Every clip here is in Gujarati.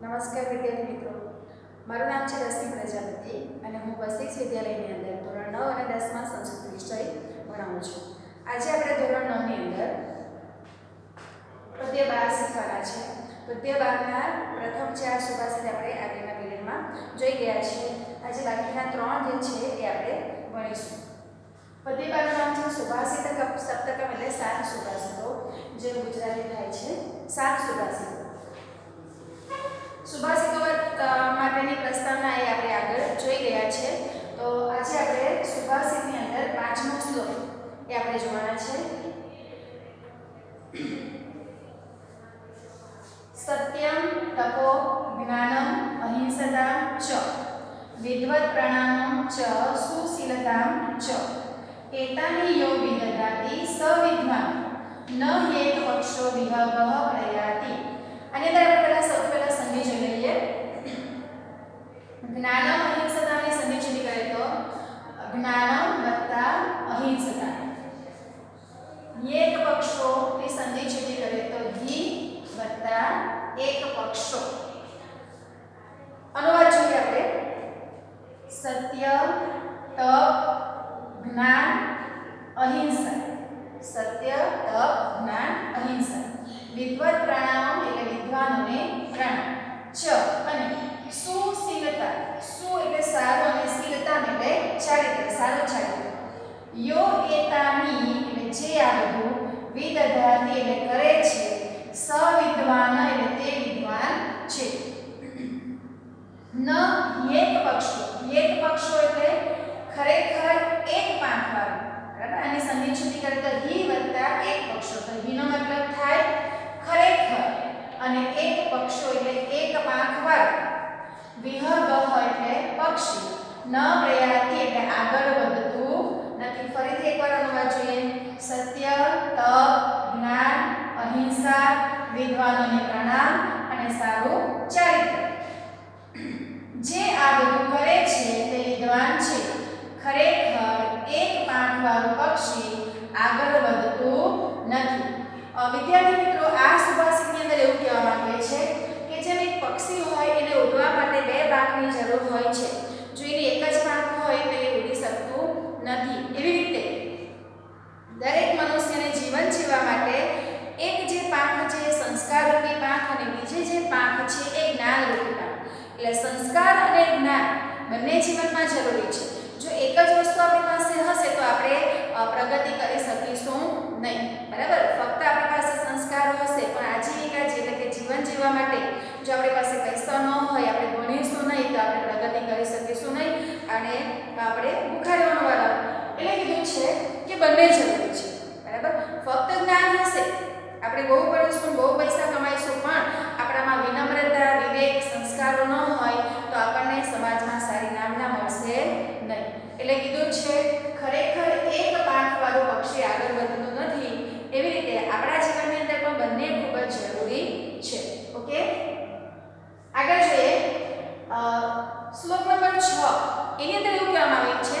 નમસ્કાર વિદ્યાર્થી મિત્રો. મારું નામ છે રશ્મિ પ્રજાપતિ અને હું વસ્તિક વિદ્યાલયની અંદર ધોરણ નવ અને દસમાં સંસ્કૃત વિષય ભણાવું છું. આજે આપણે ધોરણ નવની અંદર પદ્ય બાર શીખવાના છે. પદ્ય બારના પ્રથમ ચાર સુભાષિત આપણે આગળના પીરિયડમાં જોઈ ગયા છીએ. આજે બાકીના ત્રણ જે છે એ આપણે ભણીશું. પદ્ય બારનું નામ છે સુભાષિત સપ્તકમ એટલે સાત સુભાષિતો, જે ગુજરાતી થાય છે સાત સુભાષિતો. સુભાષિતો અ, માટેની પ્રસ્તાવના એ આપણે આગળ જોઈ ગયા છે. તો આજે આપણે સુભાષિતની અંદર પાંચમો શ્લોક એ આપણે જોવાના છે. સત્યમ તપો જ્ઞાનમ અહિંસતા ચ વિદ્વત પ્રણામ ચ સુશીલતામ ચ એતાની યો વિદધાતિ સવિદ્વાન ન યેત પક્ષો વિહગઃ પ્રયાતિ. આની અંદર આપણે પહેલા સૌથી પહેલા સંધિ જોઈ લઈએ જ્ઞાનમ અહિંસતાની સંધિ જોઈ કરીએ તો જ્ઞાનમ વત્તા અહિંસતા એક પક્ષો ની સંધિ જોઈ કરીએ તો હિ વત્તા એક પક્ષો અનુવાદ જોઈએ આપણે સત્ય, તપ, જ્ઞાન, અહિંસા. સત્ય, તપ, જ્ઞાન, અહિંસા. વિદ્વત પ્રાણાયામ એટલે વિદ્વાનોને પ્રણામ ચ અને સુશીલતા. સુ એટલે સારું અને શીલતા એટલે ચારિત્ર સારું ચારિત્ર યો એતાની એટલે જે આ બધું વિદધાતી એટલે કરે છે સ વિદ્વાન એટલે તે વિદ્વાન છે. ન એક પક્ષો એક પક્ષો એટલે ખરેખર એક પાંખ વાળું બરાબર? આની સંધિ છૂટી કરે તો હી વત્તા એક પક્ષો. તો હિનો મતલબ થાય ખરેખર. અને એક પક્ષો એટલે એક પાંખ વાળું વિહગહ એટલે પક્ષી. ન પ્રયાતિ એટલે આગળ વધતું નથી. ફરીથી એકવાર અનુવાદ જોઈએ. સત્ય, તપ, જ્ઞાન, અહિંસા, વિદ્વાનોને પ્રણામ અને સારું ચારિત્ર. જે આ બધું કરે છે તે વિદ્વાન છે. ખરેખર એક પાંખવાળું પક્ષી આગળ વધતું નથી. વિદ્યાર્થી મિત્રો, આ સુભાષિતની અંદર એવું કહેવામાં આવે છે કે જેમ એક પક્ષી હોય એને ઉડવા માટે બે પાંખની જરૂર હોય છે. જો એની એક જ પાંખ હોય તો એ ઉડી શકતું નથી. એવી રીતે દરેક મનુષ્યને જીવન જીવવા માટે એક જે પાંખ છે સંસ્કારરૂપી પાંખ અને બીજી જે પાંખ છે એ જ્ઞાનરૂપી પાંખ એટલે સંસ્કાર અને જ્ઞાન બંને જીવનમાં જરૂરી છે. જો એક જ વસ્તુ આપણી પાસે હશે તો આપણે પ્રગતિ કરી શકીશું નહીં. બરાબર? ફક્ત આપણી પાસે સંસ્કાર હશે, પણ આજીવિકા છે એટલે કે જીવન જીવવા માટે જો આપણી પાસે પૈસા ન હોય, આપણે ભણીશું નહીં, તો આપણે પ્રગતિ કરી શકીશું નહીં અને આપણે ભૂખા રહેવાનું વાળા એટલે કીધું છે કે બંને જરૂરી છે. બરાબર? ફક્ત જ્ઞાન હશે, આપણે બહુ ભણીશું, બહુ પૈસા કમાઈશું, પણ આપણામાં વિનમ્રતા, વિવેક, સંસ્કારો ન હોય તો આપણને સમાજમાં સારી નામના મળશે નહીં. એટલે કીધું છે ખરેખર એક પાંખવાળું પક્ષી આગળ વધતું નથી એવી રીતે આપણા જીવનની અંદર પણ બંને ખૂબ જ જરૂરી છે ઓકે આગળ જોઈએ અ, શ્લોક નંબર 6 એની અંદર એવું કહેવામાં આવ્યું છે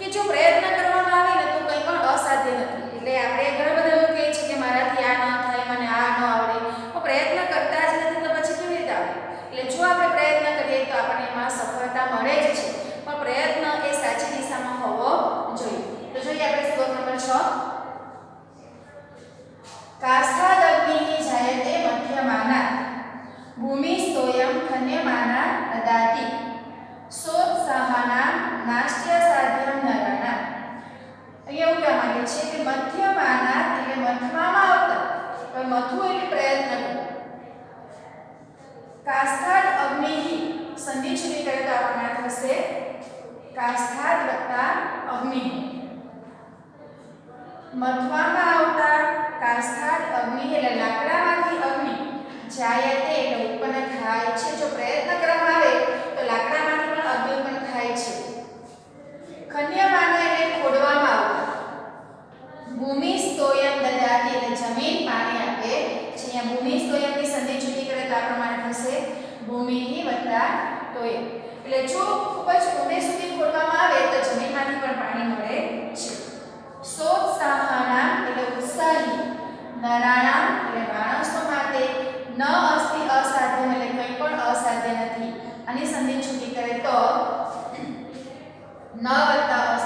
કે જો પ્રયત્ન કરવામાં આવે ને તો કંઈ પણ અસાધ્ય નથી એટલે આપણે ઘણા બધા એવું કહીએ છીએ કે મારાથી આ ન થાય મને આ ન આવડે તો પ્રયત્ન કરતા જ નથી તો પછી કેવી રીતે આવડે એટલે જો આપણે પ્રયત્ન કરીએ તો આપણને એમાં સફળતા મળે જ છે પણ પ્રયત્ન એ સાચી દિશામાં હોવો જોઈએ તો જોઈએ આપણે શ્લોક નંબર 6 કાસ્થાદગ્નિ જાયતે મધ્યમાના અગ્નિ સંધિ છૂટી કરે થશે? કાસ્થાદ વત્તા અગ્નિ મથવામાં આવતા કાસ્થાદ અગ્નિ એટલે લાકડામાંથી અગ્નિ. જાયતે એટલે ઉત્પન્ન થાય છે જો પ્રયત્ન કરવામાં આવે તો લાકડામાંથી પણ અગ્નિ ઉત્પન્ન થાય છે ખન્યમાના એટલે ખોડવામાં આવતા ભૂમિ સ્તોયમ દદાતિ એટલે જમીન પાણી આપે. છે અહીંયા ભૂમિ સ્તોયમની સંધિ છૂટી કરે તો આ પ્રમાણે થશે. ભૂમિ વત્તા તોય એટલે જો ખૂબ જ ઊંડે સુધી ખોદવામાં આવે તો જમીનમાંથી પણ પાણી મળે છે. સોત્સાહના એટલે ઉત્સાહી. નરાણા એટલે માણસો માટે. ન અસ્તિ અસાધ્ય એટલે કંઈ પણ અસાધ્ય નથી. આની સંધિ છૂટી કરે તો ન વત્તા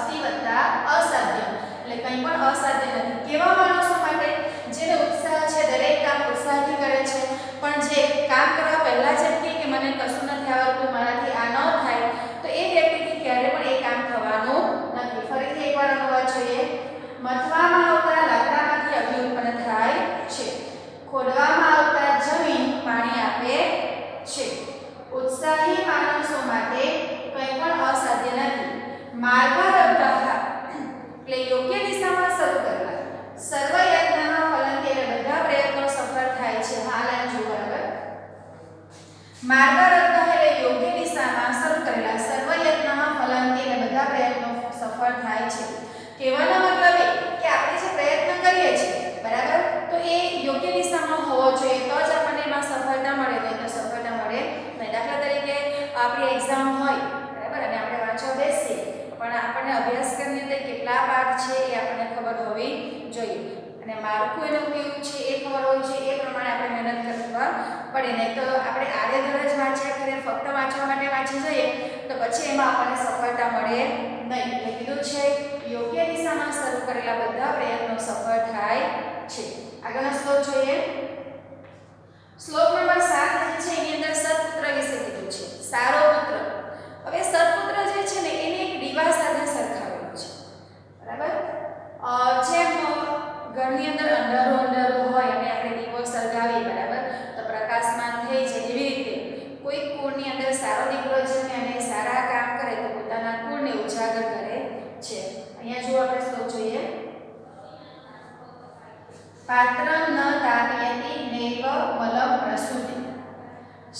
કંઈ પણ અસાધ્ય નથી. કેવા માણસો માટે જેને ઉત્સાહ છે, દરેક કામ ઉત્સાહથી કરે છે, પણ જે કામ કરવા પહેલાં જ કે મને કશું નથી આવડતું, મારાથી આ ન થાય તો એ વ્યક્તિથી ક્યારે પણ એ કામ થવાનું નથી ફરીથી એકવાર અનુવાદ જોઈએ મથવામાં આવતા લાકડામાંથી અગ્નિ ઉત્પન્ન થાય છે ખોદવામાં આવતા જમીન પાણી આપે છે ઉત્સાહી માણસો માટે કંઈ પણ અસાધ્ય નથી માર્ગરબ્ધઃ એટલે યોગ્ય દિશામાં શરૂ કરવા સર્વ યત્નના ફલંતે એટલે બધા પ્રયત્નો સફળ થાય છે હા લાઈન જો બરાબર માર્ગરબ્ધઃ એટલે યોગ્ય દિશામાં શરૂ કરેલા સર્વ યત્નના ફલંતે એટલે બધા પ્રયત્નો સફળ થાય છે કહેવાનો મતલબ એ કે આપણે જે પ્રયત્ન કરીએ છીએ બરાબર તો એ યોગ્ય દિશામાં હોવો જોઈએ તો જ આપણને એમાં સફળતા મળે નહીં તો સફળતા મળે નહીં દાખલા તરીકે આપણી એક્ઝામ હોય બરાબર અને આપણે વાંચવા બેસીએ પણ આપણને અભ્યાસક્રમની અંદર છે એ આપણને ખબર હોવી જોઈએ. અને માળખું એનું કેવું છે એ ખબર હોવી જોઈએ એ પ્રમાણે આપણે મહેનત કરવા પડે નહીં તો આપણે આડેધડ જ વાંચ્યા કરીએ ફક્ત વાંચવા માટે વાંચી જઈએ, તો પછી એમાં આપણને સફળતા મળે નહીં. એટલે કીધું છે, યોગ્ય દિશામાં શરૂ કરેલા બધા પ્રયત્નો સફળ થાય છે. આગળનો શ્લોક જોઈએ. શ્લોક નંબર સાત છે, એની અંદર સત્પુત્ર વિશે કીધું છે. સારો પુત્ર. હવે સત્પુત્ર જે છે ને, એને એક દીવા સાથે બરાબર? જેમ ઘરની અંદર અંધારું અંધારું હોય અને આપણે દીવો સળગાવીએ, બરાબર? તો પ્રકાશમાન થઈ જાય એવી રીતે. કોઈ કુળની અંદર સારો દીકરો જન્મે અને સારા કામ કરે, તો પોતાના કુળને ઉજાગર કરે છે. અહીંયા જો આપણે શું જોઈએ. પાત્રમ ન તાપયતિ નૈવ બલમ પ્રસુતિ.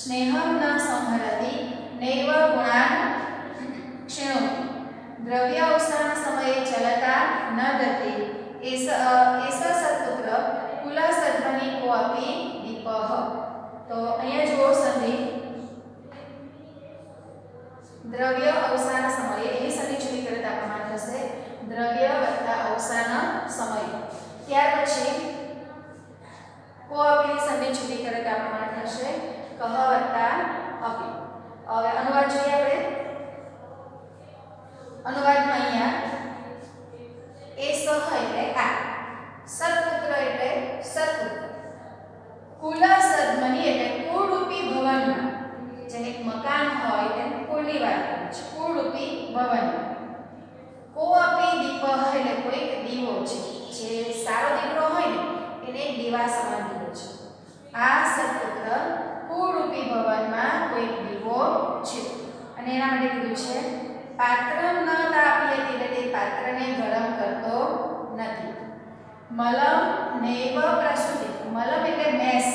સ્નેહમ ન સંહરતિ, નૈવ ગુણાન ક્ષિણોતિ. સમયે ચલતા ન દતિ એસ એસ સત્પુત્ર કુલસધ્વનિ કોપી દીપઃ તો અહીંયા જુઓ સંધિ દ્રવ્ય અવસાન સમયે એની સંધિ છૂટી કરતા પ્રમાણ થશે દ્રવ્ય વત્તા અવસાન સમય ત્યાર પછી કો અપીની સંધિ છૂટી કરતા પ્રમાણ થશે કહ વત્તા અપી હવે અનુવાદ જોઈએ આપણે અનુવાદમાં સહ એટલે આ. સત્પુત્ર એટલે સત્પુત્ર કુલા સદમની એટલે કુળરૂપી ભવનમાં જેને મકાન હોય તેને કુળની વાત કરું છું કુળરૂપી ભવન. કો આપી દીપ એટલે કોઈક દીવો છે. જે સારો દીકરો હોય ને, એને દીવા સમાન દીવો છે. આ સત્પુત્ર કુળરૂપી ભવનમાં કોઈક દીવો છે. અને એના માટે કીધું છે પાત્ર ન તાપીએ એટલે તે પાત્રને ગરમ કરતો નથી. મલમ નૈવ પ્રસુતિ, મલમ એટલે મેસ.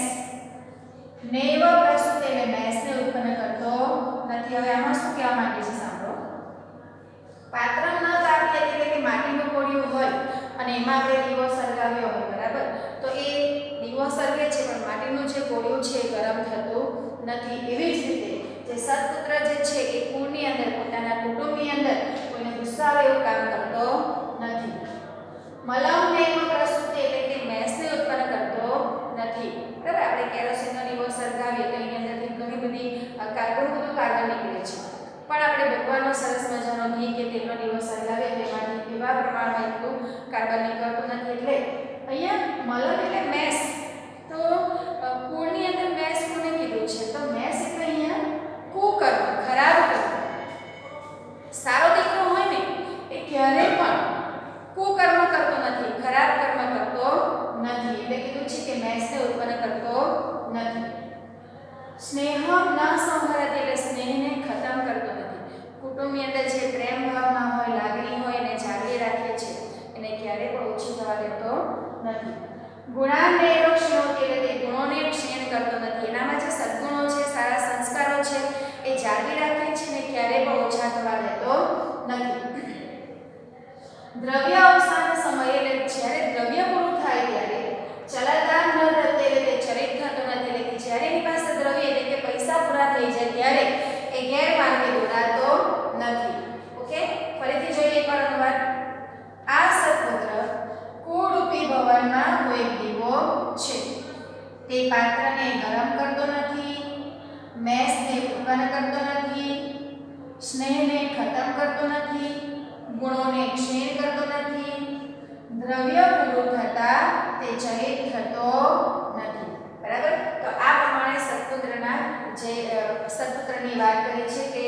નૈવ પ્રસુતે એટલે મેસને ઉત્પન્ન કરતો નથી. હવે આમાં શું કહેવા માંગે છે સાંભળો. પાત્ર ન તાપીએ એટલે કે માટીનું કોળિયું હોય અને એમાં આપણે દીવો સળગાવ્યો હોય, બરાબર? તો એ દીવો સળગે છે, પણ માટીનું જે કોળિયું છે ગરમ થતું નથી. એવી જ રીતે જે સત્પુત્ર જે છે એ કુળની અંદર, પોતાના કુટુંબની અંદર કોઈને ગુસ્સાવે એવું કામ કરતો નથી. મલમ ને પ્રસુતિ એટલે કે મેસને ઉત્પન્ન કરતો નથી. બરાબર? આપણે કેરોસીનનો દીવો સળગાવીએ તો એની અંદરથી ઘણી બધી કાર્બન બધું કાર્બન નીકળે છે. પણ આપણે ભગવાનનો સરસ મજાનો ઘી કે તેલનો દીવો સળગાવીએ તો એમાંથી એવા પ્રમાણમાં એટલું કાર્બન નીકળતું નથી. એટલે અહીંયા મલમ એટલે મેસ. તો દ્રવ્ય અવસાન સમયે એટલે જ્યારે દ્રવ્ય પૂરું થાય ત્યારે ચલાદાન ન થતે એટલે કે ચલિત થતો નથી. એટલે કે જ્યારે એની પાસે દ્રવ્ય એટલે કે પૈસા પૂરા થઈ જાય ત્યારે એ ગેરમાર્ગે દોરાતો નથી. ઓકે? ફરીથી જોઈએ એકવાર અનુવાદ. આ સતપત્ર કુળરૂપી ભવનમાં કોઈ દીવો છે. તે પાત્રને ગરમ કરતો નથી, મેસને ઉત્પન્ન કરતો નથી, સ્નેહને ખતમ કરતો નથી ગુણોને ક્ષીણ કરતો નથી, દ્રવ્ય પૂરું થતા તે જહિત થતો નથી. બરાબર? તો આ પ્રમાણે સત્પુત્રના જે સત્પુત્રની વાત કરી છે કે